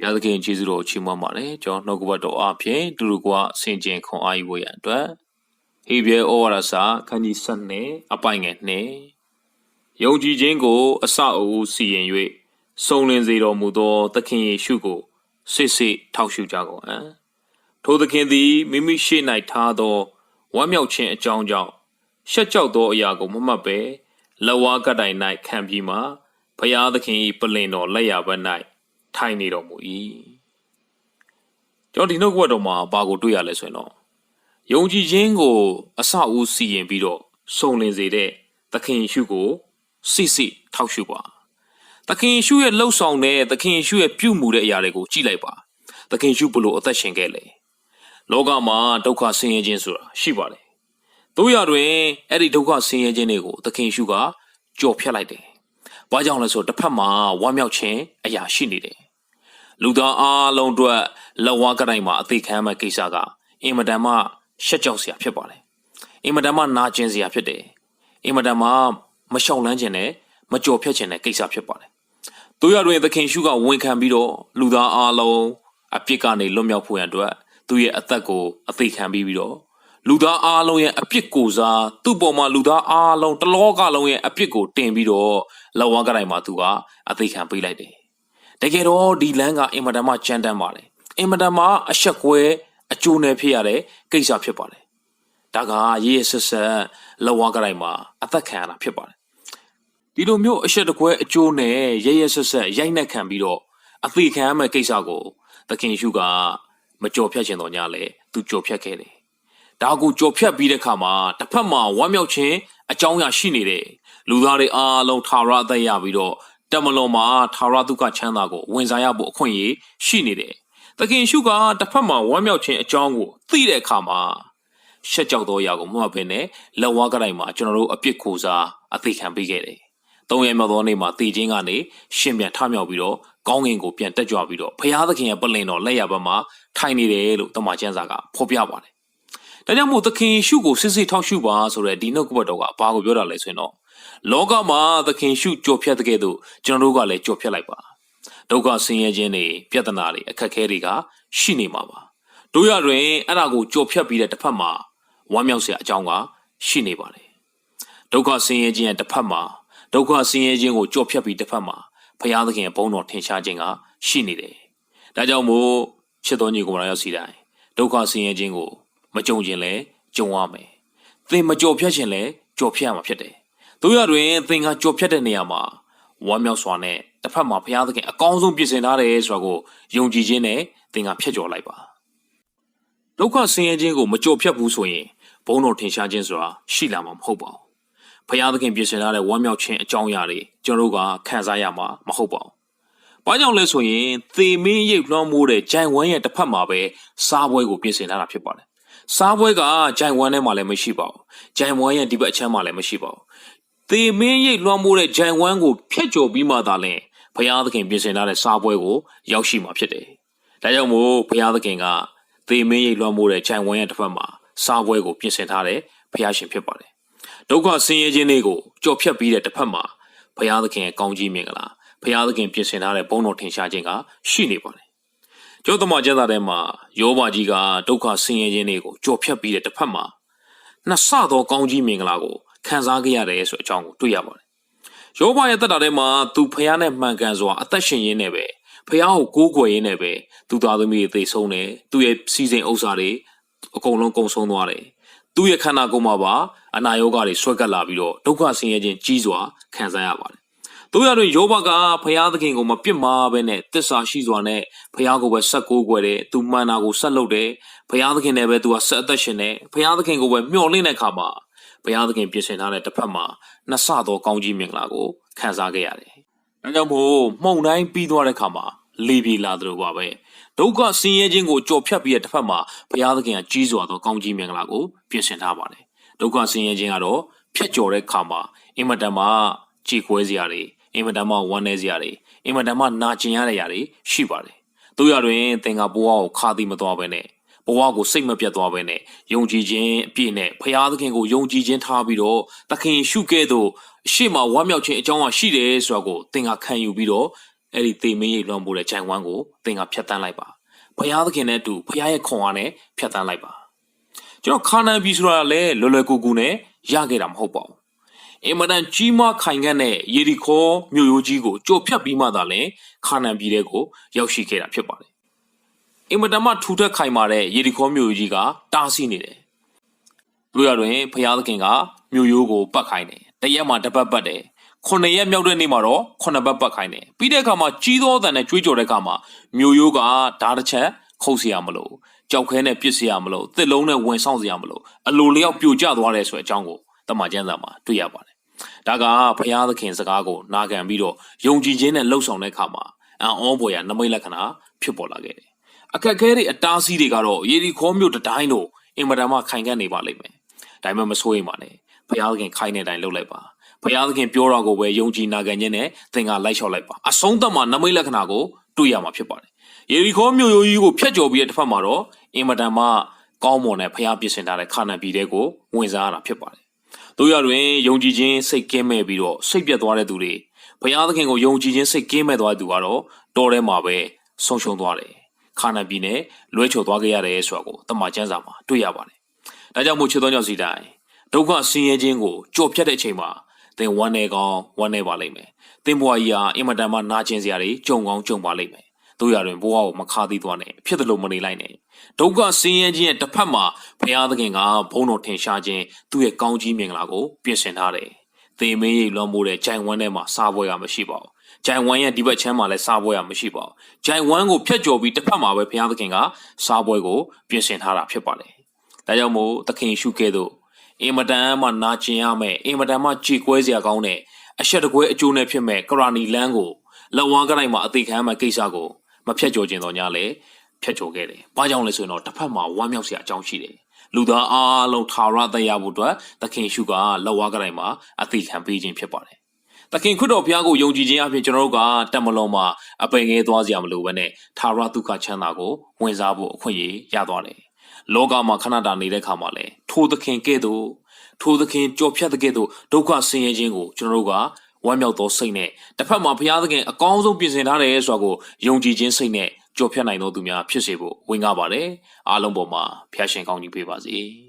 ဘုရားသခင်ကျေးဇူးတော်ချီးမွမ်းပါတယ်ကျွန်တော်နှုတ်ကပတ်တော်အဖြစ်တူတူကဆင်ကျင်ခွန်အားယူဖို့ရန်အတွက်ဟေဘရဲဩဝါဒစာခန်းကြီး7အပိုင်ငယ်2ယုံကြည်ခြင်းကို အစအဦးစီရင်၍စုံလင်စေတော်မူသော သခင်ယေရှုကိုစစ်စစ်ထောက်ရှုကြကုန်အံ့ထိုသခင်သည်မိမိရှေ့၌ထားသောဝမ်းမြောက်ခြင်းအကြောင်းကြောင့်ရှက်ကြောက်သောအရာကိုမမှတ်ပဲလက်ဝါးကတိုင်၌ခံပြီးမှဘုရားသခင်၏ပလင်တော်လက်ရဘက်၌ ထိုင်နေတော်မူ၏ကျွန်တော်ဒီနှုတ်ကပတ်တော်မှာဘာကိုတွေ့ရလဲဆိုရင်တော့ယုံကြည်ခြင်းကို အစအဦးစီရင်ပြီးတော့စုံလင်စေတဲ့သခင်ယေရှုကိုစစ်စစ်ထောက်ရှုပါသခင်ယေရှုရဲ့လှုပ်ဆောင်တဲ့သခင်ယေရှုရဲ့ပြုမှုတဲ့အရာတွေကိုကြည့်လိုက်ပါသခင်ယေရှုဘလို့အသက်ရှင်ခဲ့လဲလောကမှာဒုက္ခဆင်းရဲခြင်းဆိုတာရှိပါတယ်တို့ရတွင်အဲ့ဒီဒုက္ခဆင်းရဲခြင်းတွေကိုသခင်ယေရှုကကြော်ဖြတ်လိုက်တယ်။ဘာကြောင့်လဲဆိုတော့တစ်ဖက်မှာဝမ်းမြောက်ခြင်းအရာရှိနေတယ်။ လူသားအားလုံးအတွက်လက်ဝါးကတိုင်မှာအသေးခံမဲ့ကိစ္စကအင်မတန်မှရှက်ကြောက်စရာဖြစ်ပါတယ်။အင်မတန်မှနာကျင်စရာဖြစ်တယ်။အင်မတန်မှမရှောင်လန်းခြင်းနဲ့မကြော်ဖြတ်ခြင်းတဲ့ကိစ္စဖြစ်ပါတယ်။တို့ရတွင်သခင်ရှုကဝန်ခံပြီးတော့လူသားအားလုံးအပြစ်ကနေလွတ်မြောက်ဖို့ရန်အတွက်သူ့ရဲ့အသက်ကိုအသေးခံပြီးပြီးတော့လူသားအားလုံးရဲ့အပြစ်ကိုစားသူ့ပေါ်မှာလူသားအားလုံးတလောကလုံးရဲ့အပြစ်ကိုတင်ပြီးတော့လက်ဝါးကတိုင်မှာသူကအသေးခံပေးလိုက်တယ်။ တကယ်တော့ဒီလမ်းကအင်မတန်မှကြမ်းတမ်းပါတယ်။အင်မတန်မှအဆက်ကွဲအကျိုးနယ်ဖြစ်ရတဲ့ကိစ္စဖြစ်ပါတယ်။ဒါကရေးရဆက်ဆက်လက်ဝါးကတိုင်မှာအသက်ခံရတာဖြစ်ပါတယ်။ဒီလိုမျိုးအဆက်တကွဲအကျိုးနဲ့ရရဆက်ဆက်ရိုက်နှက်ခံပြီးတော့အသေးခံရမယ့်ကိစ္စကိုသခင်ရှုကမကြော်ဖြတ်ခြင်းတော့ညလဲသူကြော်ဖြတ်ခဲ့တယ်။ဒါကိုကြော်ဖြတ်ပြီးတဲ့အခါမှာတစ်ဖက်မှာဝမ်းမြောက်ခြင်းအကြောင်းအရာရှိနေတယ်။လူသားတွေအားလုံးထာဝရအသက်ရပြီးတော့ တမလွန်မှာထာဝရဒုက္ခချမ်းသာကိုဝင်စားရဖို့အခွင့်အရေးရှိနေတယ်။သခင်ရှုကတစ်ဖက်မှာဝမ်းမြောက်ခြင်းအကြောင်းကိုသိတဲ့အခါမှာရှက်ကြောက်သောအရာကိုမမှတ်ဘဲနဲ့လက်ဝါးကတိုင်မှာကျွန်တော်တို့အပြစ်ကိုစားအသေးခံပေးခဲ့တယ်။သုံးရမြောက်သောနေ့မှာတည်ခြင်းကနေရှင်ပြန်ထမြောက်ပြီးတော့ကောင်းကင်ကိုပြန်တက်ကြွပြီးတော့ဘုရားသခင်ရဲ့ပလင်တော်လက်ရဘက်မှာထိုင်နေတယ်လို့တမန်ကျမ်းစာကဖော်ပြပါတယ်။ဒါကြောင့်မို့သခင်ယေရှုကိုစစ်စစ်ထောက်ရှုပါဆိုတဲ့ဒီနှုတ်ကပတ်တော်ကဘာကိုပြောတာလဲဆိုရင်တော့ လောကမှာသခင်ရှုကြော်ဖြတ်တဲ့ကဲ့သို့ကျွန်တော်တို့ကလည်းကြော်ဖြတ်လိုက်ပါ။ဒုက္ခဆင်းရဲခြင်းတွေပြဿနာတွေအခက်အခဲတွေကရှိနေမှာပါ။တို့ရတွင်အဲ့ဒါကိုကြော်ဖြတ်ပြီးတဲ့တစ်ဖက်မှာဝမ်းမြောက်စရာအကြောင်းကရှိနေပါတယ်။ဒုက္ခဆင်းရဲခြင်းရဲ့တစ်ဖက်မှာဒုက္ခဆင်းရဲခြင်းကိုကြော်ဖြတ်ပြီးတစ်ဖက်မှာဖရာသခင်ရဲ့ဘုန်းတော်ထင်ရှားခြင်းကရှိနေတယ်။ဒါကြောင့်မို့ချစ်တော်ညီကိုမတော်ရောက်စီတိုင်းဒုက္ခဆင်းရဲခြင်းကိုမကြုံခြင်းလဲကြုံရမယ်။သင်မကြော်ဖြတ်ခြင်းလဲကြော်ဖြတ်ရမှာဖြစ်တယ်။ တို့ရတွင်သင်ကကြော်ဖြတ်တဲ့နေရာမှာဝမ်းမြောက်စွာနဲ့တစ်ဖက်မှာဘုရားသခင်အကောင်းဆုံးပြင်ဆင်ထားတယ်ဆိုတာကိုယုံကြည်ခြင်းနဲ့သင်ကဖျက်ကျော်လိုက်ပါ။ဒုက္ခဆင်းရဲခြင်းကိုမကြော်ဖြတ်ဘူးဆိုရင်ဘုန်းတော်ထင်ရှားခြင်းဆိုတာရှိလာမှာမဟုတ်ပါဘူး။ဘုရားသခင်ပြင်ဆင်ထားတဲ့ဝမ်းမြောက်ခြင်းအကြောင်းအရာတွေကျွန်တော်တို့ကခံစားရမှာမဟုတ်ပါဘူး။ဘာကြောင့်လဲဆိုရင်သေမင်းရိပ်လွှမ်းမိုးတဲ့ဂျိုင်ဝမ်ရဲ့တစ်ဖက်မှာပဲစားပွဲကိုပြင်ဆင်ထားတာဖြစ်ပါတယ်။စားပွဲကဂျိုင်ဝမ်ထဲမှာလည်းမရှိပါဘူး။ဂျိုင်ဝမ်ရဲ့ဒီဘက်အချမ်းမှာလည်းမရှိပါဘူး။ သေမင်းရိပ်လွှမ်းမိုးတဲ့ဂျိုင်ဝမ်ကိုဖျက်ကျော်ပြီးမှသာလဲဘုရားသခင်ပြင်ဆင်ထားတဲ့စားပွဲကိုရောက်ရှိမှာဖြစ်တယ်။ဒါကြောင့်မို့ဘုရားသခင်ကသေမင်းရိပ်လွှမ်းမိုးတဲ့ဂျိုင်ဝမ်ရဲ့တစ်ဖက်မှာစားပွဲကိုပြင်ဆင်ထားတဲ့ဘုရားရှင်ဖြစ်ပါတယ်။ဒုက္ခဆင်းရဲခြင်းတွေကိုကြော်ဖြတ်ပြီးတဲ့တစ်ဖက်မှာဘုရားသခင်ရဲ့ကောင်းကြီးမင်္ဂလာဘုရားသခင်ပြင်ဆင်ထားတဲ့ဘုန်းတော်ထင်ရှားခြင်းကရှိနေပါတယ်။ကျောသမကျမ်းစာထဲမှာယောဘကြီးကဒုက္ခဆင်းရဲခြင်းတွေကိုကြော်ဖြတ်ပြီးတဲ့တစ်ဖက်မှာနှစ်ဆသောကောင်းကြီးမင်္ဂလာကို ခံစားခဲ့ရတယ်ဆိုအကြောင်းကိုတွေ့ရပါတယ်။ယောဘရဲ့တက်တာထဲမှာသူဖះနဲ့မှန်ကန်စွာအသက်ရှင်ရင်းနဲ့ပဲဖះကိုကိုးကွယ်ရင်းနဲ့ပဲသူသားသမီးတွေသိဆုံးတယ်။သူရဲ့စီစဉ်ဥစ္စာတွေအကုန်လုံးကုန်ဆုံးသွားတယ်။သူ့ရဲ့ခန္ဓာကိုယ်မှာပါအနာရောဂါတွေဆွဲကပ်လာပြီးတော့ဒုက္ခဆင်းရဲခြင်းကြီးစွာခံစားရပါတယ်။တို့ရတွင်ယောဘကဖျားသခင်ကိုမပြစ်မှားဘဲနဲ့တစ္ဆာရှိစွာနဲ့ဖျားကိုပဲဆက်ကိုးကွယ်တယ်။သူမှန်တာကိုဆက်လုပ်တယ်။ဖျားသခင်နဲ့ပဲသူကဆက်အသက်ရှင်တယ်။ဖျားသခင်ကိုပဲမျှော်လင့်တဲ့အခါမှာ ဘုရားသခင်ပြင်ဆင်ထားတဲ့တစ်ဖက်မှာနှစ်ဆသောကောင်းကြီးမင်္ဂလာကိုခံစားခဲ့ရတယ်။ဒါကြောင့်မို့မှုန်တိုင်းပြီးသွားတဲ့အခါမှာလေပြေလာသလိုပါပဲ။ဒုက္ခဆင်းရဲခြင်းကိုကြော်ဖြတ်ပြီးတဲ့တစ်ဖက်မှာဘုရားသခင်ကကြီးစွာသောကောင်းကြီးမင်္ဂလာကိုပြင်ဆင်ထားပါတယ်။ဒုက္ခဆင်းရဲခြင်းကတော့ဖြတ်ကျော်တဲ့အခါမှာအင်မတန်မှကြည်ခွဲစရာတွေအင်မတန်မှဝမ်းနည်းစရာတွေအင်မတန်မှနာကျင်ရတဲ့ຢာတွေရှိပါတယ်။တို့ရတွင်သင်္ကာဘဝကိုခါသိမသွားဘဲနဲ့ ဘဝကိုစိတ်မပြတ်သွားပဲနဲ့ယုံကြည်ခြင်းအပြည့်နဲ့ဖရာသခင်ကိုယုံကြည်ခြင်းထားပြီးတော့သခင်ရှုခဲ့သောအရှိမဝမ်းမြောက်ခြင်းအကြောင်းအရှိတယ်ဆိုတာကိုသင်ကခံယူပြီးတော့အဲ့ဒီသေမင်းရိပ်လွှမ်းမိုးတဲ့ဂျိုင်ဝမ်ကိုသင်ကဖျက်တမ်းလိုက်ပါဘုရားသခင်နဲ့အတူဘုရားရဲ့ခွန်အားနဲ့ဖျက်တမ်းလိုက်ပါကျွန်တော်ခါနန်ပြည်ဆိုတာလည်းလွယ်လွယ်ကူကူနဲ့ရခဲ့တာမဟုတ်ပါဘူးအင်မတန်ကြီးမားခိုင်ခန့်တဲ့ယေရီခေါမြို့ရိုးကြီးကိုကြိုဖြတ်ပြီးမှသာလဲခါနန်ပြည်တဲ့ကိုရောက်ရှိခဲ့တာဖြစ်ပါတယ် အင်မတန်မှထူထပ်ခိုင်မာတဲ့ယေရီခေါမြို့ရိုးကြီးကတားဆီးနေတယ်တို့ရတွင်ဘုရားသခင်ကမြို့ရိုးကိုပတ်ခိုင်းတယ်တရက်မှတစ်ပတ်ပတ်တယ်ခုနှစ်ရက်မြောက်တဲ့နေ့မှာတော့ခုနှစ်ပတ်ပတ်ခိုင်းတယ်ပြီးတဲ့အခါမှာကြီးသောအတန်နဲ့ကြွေးကြော်တဲ့အခါမှာမြို့ရိုးကဓာတ်တစ်ချက်ခုတ်เสียမလို့ကြောက်ခဲနဲ့ပြစ်เสียမလို့တစ်လုံးနဲ့ဝင်ဆောင်เสียမလို့အလိုလျောက်ပြိုကျသွားတယ်ဆိုတဲ့အကြောင်းကိုတမန်ကျမ်းစာမှာတွေ့ရပါတယ်ဒါကဘုရားသခင်စကားကိုနာခံပြီးတော့ယုံကြည်ခြင်းနဲ့လှုပ်ဆောင်တဲ့အခါမှာအံ့ဩဖွယ်ရနမိတ်လက္ခဏာဖြစ်ပေါ်လာခဲ့တယ် အခက်အခဲတွေအတားအဆီးတွေကတော့ယေရီခေါမြို့တစ်တိုင်းတို့အင်မတန်မှခိုင်ခန့်နေပါလိမ့်မယ်ဒါပေမဲ့မစိုးရိမ်ပါနဲ့ဘုရားသခင်ခိုင်းတဲ့အတိုင်းလုပ်လိုက်ပါဘုရားသခင်ပြောတာကိုပဲယုံကြည်နာခံခြင်းနဲ့သင်ကလိုက်လျှောက်လိုက်ပါအဆုံးသတ်မှာနမိတ်လက္ခဏာကိုတွေ့ရမှာဖြစ်ပါတယ်ယေရီခေါမြို့ရိုးကြီးကိုဖျက်ကျော်ပြီးတဲ့တစ်ဖက်မှာတော့အင်မတန်မှကောင်းမွန်တဲ့ဘုရားပြင်ဆင်ထားတဲ့ခါနန်ပြည်တဲ့ကိုဝင်စားရတာဖြစ်ပါတယ်တို့ရတွင်ယုံကြည်ခြင်းစိတ်ကင်းမဲ့ပြီးတော့စိတ်ပြတ်သွားတဲ့သူတွေဘုရားသခင်ကိုယုံကြည်ခြင်းစိတ်ကင်းမဲ့သွားတဲ့သူကတော့တော်ထဲမှာပဲဆုံးရှုံးသွားတယ် ခါနန်ပြည်နဲ့လွဲချော်သွားခဲ့ရတယ်ဆိုတာကိုတမန်ကျမ်းစာမှာတွေ့ရပါတယ်ဒါကြောင့်မို့ချစ်တော်ကြောင့်စီတိုင်းဒုက္ခဆင်းရဲခြင်းကိုကြော်ဖြတ်တဲ့အချိန်မှာသင်ဝမ်းနေကောင်းဝမ်းနေပါလိမ့်မယ်။သင်ဘဝကြီးဟာအင်မတန်မှနာကျင်စရာတွေကြုံကောင်းကြုံပါလိမ့်မယ်။တို့ရတွင်ဘဝကိုမခါသီးသွားနဲ့ဖြစ်တယ်လို့မနေလိုက်နဲ့။ဒုက္ခဆင်းရဲခြင်းရဲ့တစ်ဖက်မှာဘုရားသခင်ကဘုန်းတော်ထင်ရှားခြင်းသူ့ရဲ့ကောင်းကြီးမင်္ဂလာကိုပြင်ဆင်ထားတယ်။သင်မင်းရိပ်လွန်မိုးတဲ့ဂျိုင်ဝမ်းထဲမှာစားပွဲရမရှိပါဘူး။ ဂျိုင်ဝမ်းရဲ့ဒီဘက်ချမ်းမှာလည်းစားပွဲရမရှိပါဘူး။ဂျိုင်ဝမ်းကိုဖျက်ကျော်ပြီးတစ်ဖက်မှာပဲဘုရားသခင်ကစားပွဲကိုပြင်ဆင်ထားတာဖြစ်ပါတယ်။ဒါကြောင့်မို့သခင်ရှုခဲ့သောအင်မတန်မှနာကျင်ရမယ်အင်မတန်မှကြေကွဲစရာကောင်းတဲ့အရှက်တကွဲအကျိုးနဲ့ဖြစ်မဲ့ကရာနီလန်းကိုလက်ဝါးကတိုင်းမှာအသေးခံမှကိစ္စကိုမဖြတ်ကျော်ခြင်းတော့ညာလေဖြတ်ကျော်ခဲ့တယ်။ဘာကြောင့်လဲဆိုရင်တော့တစ်ဖက်မှာဝမ်းမြောက်စရာအကြောင်းရှိတယ်။လူသားအားလုံးထာဝရတရားဖို့အတွက်သခင်ရှုကလက်ဝါးကတိုင်းမှာအသေးခံပေးခြင်းဖြစ်ပါတယ်။ သခင်ခရစ်တော်ဘုရားကိုယုံကြည်ခြင်းအပြင်ကျွန်တော်တို့ကတမလွန်မှာအပင်ငယ်သွားစရာမလိုဘဲနဲ့ထာဝရဒုက္ခချမ်းသာကိုဝင်စားဖို့အခွင့်အရေးရသွားတယ်။လောကမှာခဏတာနေတဲ့ခါမှာလဲထိုသခင်ကဲ့သို့ထိုသခင်ကြော်ဖြတ်တဲ့ကဲ့သို့ဒုက္ခဆင်းရဲခြင်းကိုကျွန်တော်တို့ကဝမ်းမြောက်သောစိတ်နဲ့တစ်ဖက်မှာဘုရားသခင်အကောင်းဆုံးပြင်ဆင်ထားတယ်ဆိုတာကိုယုံကြည်ခြင်းစိတ်နဲ့ကြော်ဖြတ်နိုင်သောသူများဖြစ်စေဖို့ဝင်ကားပါတယ်အားလုံးပေါ်မှာဖျားရှင်ကောင်းကြီးပေးပါစေ။